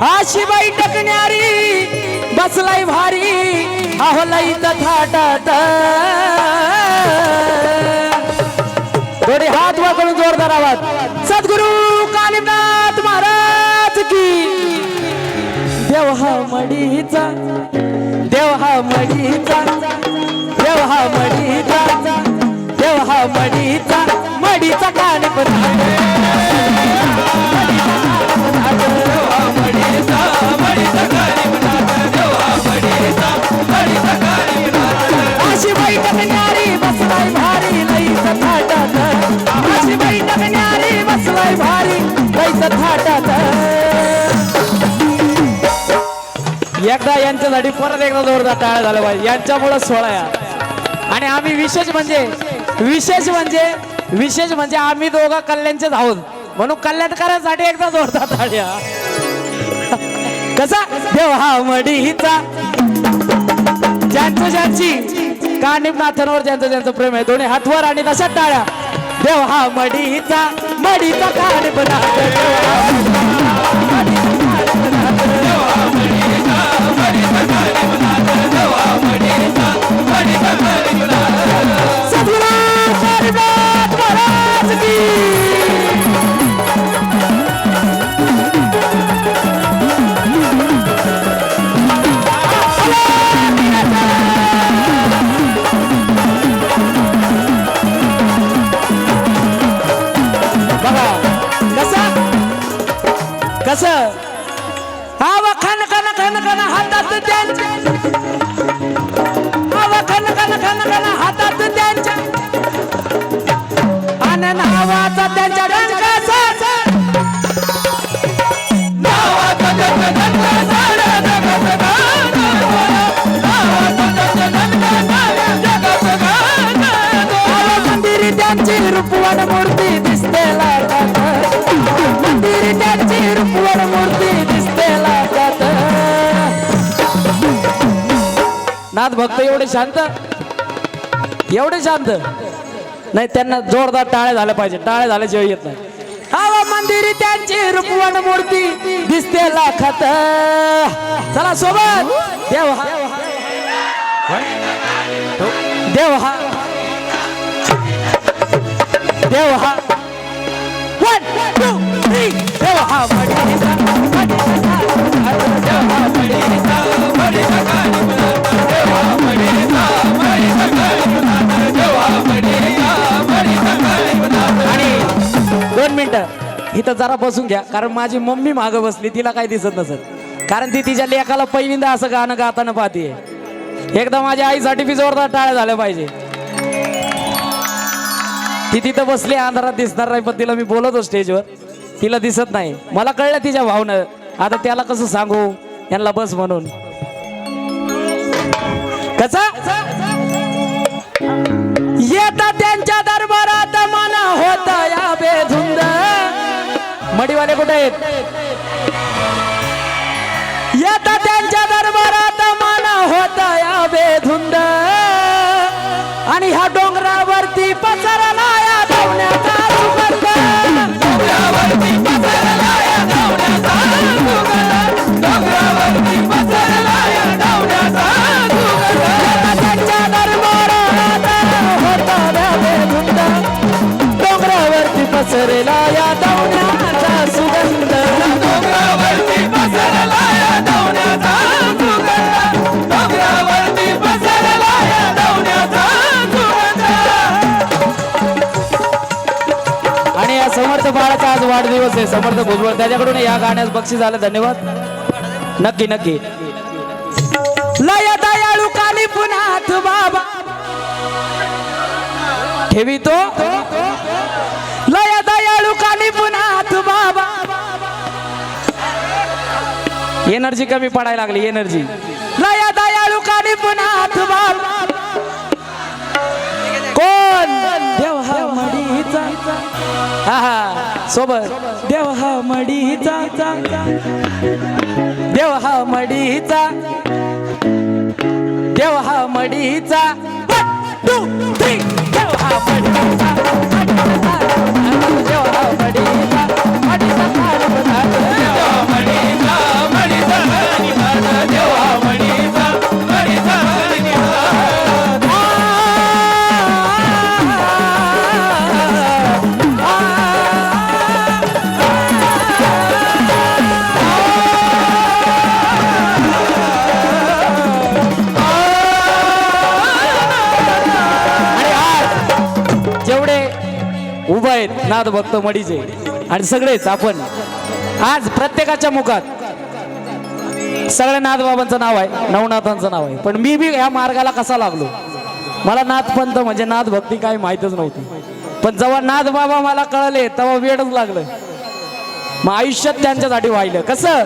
अशी बाई टकण्यारी बसलाय भारी अहो थाटात थोडे हात वाकडून जोरदार आवाज. सद्गुरु कालिनाथ महाराज की. देव हा मडीचा देव हा मडीचा देव हा मडीचा देव हा मडीचा मडीचा कान अशी साठी परत एकदा जोरदार टाळ्या झाल्या पाहिजे. यांच्यामुळं सोहळा आणि आम्ही विशेष म्हणजे विशेष म्हणजे विशेष म्हणजे आम्ही दोघं कल्याणचेच आहोत. म्हणून कल्याणकारांसाठी एकदा जोरदार टाळ्या. कसा? देव हा मडीचा. ज्यांचं ज्यांची कानिम नाथांवर ज्यांचं ज्यांचं प्रेम आहे दोन्ही हातवर आणि तशा टाळ्या. देव हा मडीचा. मडीचा कानिम सद्गुरु कस? आव खन खन खन खन हातात त्यांच्या आव खन खन खन खन हातात त्यांच्या आणि नावाचा त्यांच्या डंकाचा आवा मंदिरी त्यांची रूपवण मूर्ती. आहात भक्त एवढे शांत? एवढे शांत? नाही त्यांना जोरदार टाळ्या झाल्या पाहिजे. टाळ्या झाल्याशिवाय येत नाही. हवा मंदिर त्यांची रुपवण मूर्ती दिसते लाखात. चला सोबत. देव हा. देव हा. देव हा. वन टू थ्री देव हा तर जरा बसून घ्या कारण माझी मम्मी मागं बसली तिला काही दिसत नसत कारण ती तिच्या लेखाला पहिल्यांदा असं गाणं गाताना पाहतीये. एकदा माझ्या आईसाठी बी जोरदार टाळ्या झाल्या पाहिजे. ती तिथं बसली अंधारात दिसणार नाही पण तिला मी बोलतो स्टेजवर. तिला दिसत नाही. मला कळलं तिच्या भावनं. आता त्याला कसं सांगू? यांना बस म्हणून. कसा? मडीवाले कुठे आहेत? येतात त्यांच्या दरबारात. वाढदिवस आहे. समर्थ भुजबळ त्याच्याकडून या गाण्यास बक्षीस झालं. धन्यवाद. नक्की नक्की. लय दयाळू काली पुन्हा बाबा. ठेवी तो लय दयाळू काली पुन्हा बाबा. एनर्जी कमी पडायला लागली एनर्जी. लय दयाळू काली पुन्हा बाबा. सोबत. देव हा मडीचा. देव हा मडीचा. देव हा मडीचा. देव हा मडीचा. नाद भक्त मडीचे. आणि सगळेच आपण आज प्रत्येकाच्या मुखात सगळ्या नाथबाबांचं नाव आहे नवनाथांचं नाव आहे. पण मी बी ह्या मार्गाला कसा लागलो? मला नाथपंत म्हणजे नाथ भक्ती काय माहीतच नव्हती. पण जेव्हा नाथबाबा मला कळले तेव्हा वेळच लागलं. मग आयुष्यात त्यांच्यासाठी वाहिलं. कसं?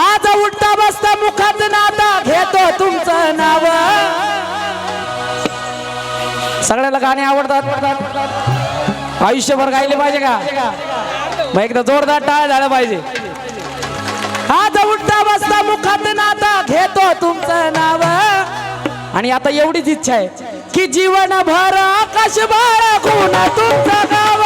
आज उठता बसता मुखात नाता घेतो तुमचं नाव. सगळ्याला गाणे आवडतात. आयुष्यभर गायले पाहिजे का? मग एकदा जोरदार टाळ झालं पाहिजे. आज उठता बसता मुखात नाता घेतो तुमचं नाव. आणि आता एवढीच इच्छा आहे की जीवन भर आकाश बाळ गुण तुमचं गाव.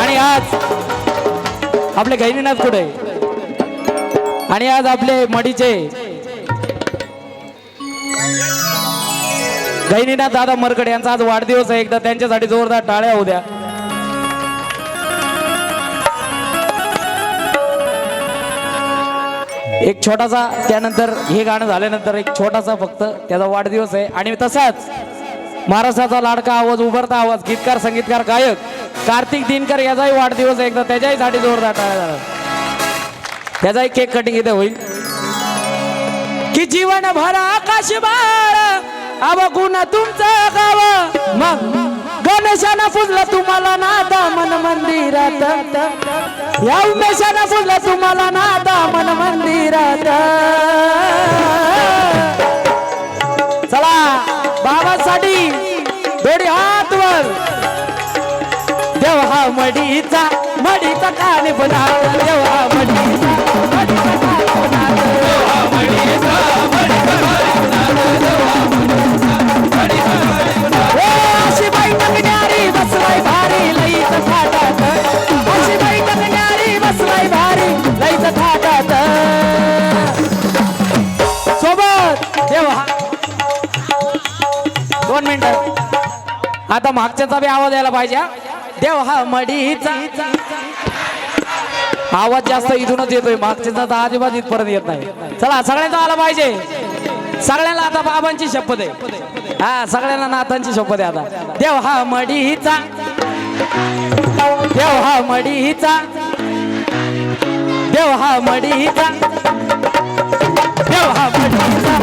आणि आज आपले गैनीनाथ कुठे? आणि आज आपले मडीचे गैनीनाथ दादा मरकड यांचा आज वाढदिवस आहे. एकदा त्यांच्यासाठी जोरदार टाळ्या होऊ द्या. एक छोटासा त्यानंतर हे गाणं झाल्यानंतर एक छोटासा फक्त त्याचा वाढदिवस आहे. आणि तसाच महाराष्ट्राचा लाडका आवाज उभरता आवाज गीतकार संगीतकार गायक कार्तिक दिनकर याचाही वाढदिवस आहे. एकदा त्याच्याही साठी जोरदार टाळ्या झाला त्याचाही केक कटिंग इथे होईल. की जीवन भर आकाश बाळ अवगुण तुमचं गाव. मग गणेशानं पुजलं तुम्हाला नादा मन मंदिरात. या उमेशानं पुजलं तुम्हाला नादा मन मंदिरात. चला बाबासाठी थोडी हात वर. देव हा मडीचा मडीचा काने बना देव हा आता मागच्याचा बी आवाज यायला पाहिजे देव हा मडीचा. आवाज जास्त इथूनच येतोय मागच्याचा तर अजिबात इथपर्यंत येत नाही. चला सगळ्यांचा आला पाहिजे. सगळ्यांना आता बाबांची शपथ आहे. हा सगळ्यांना नाथांची शपथ आहे आता. देव हा मडीचा. देव हा मडीचा. देव हा मडीचा. देव हा मडीचा.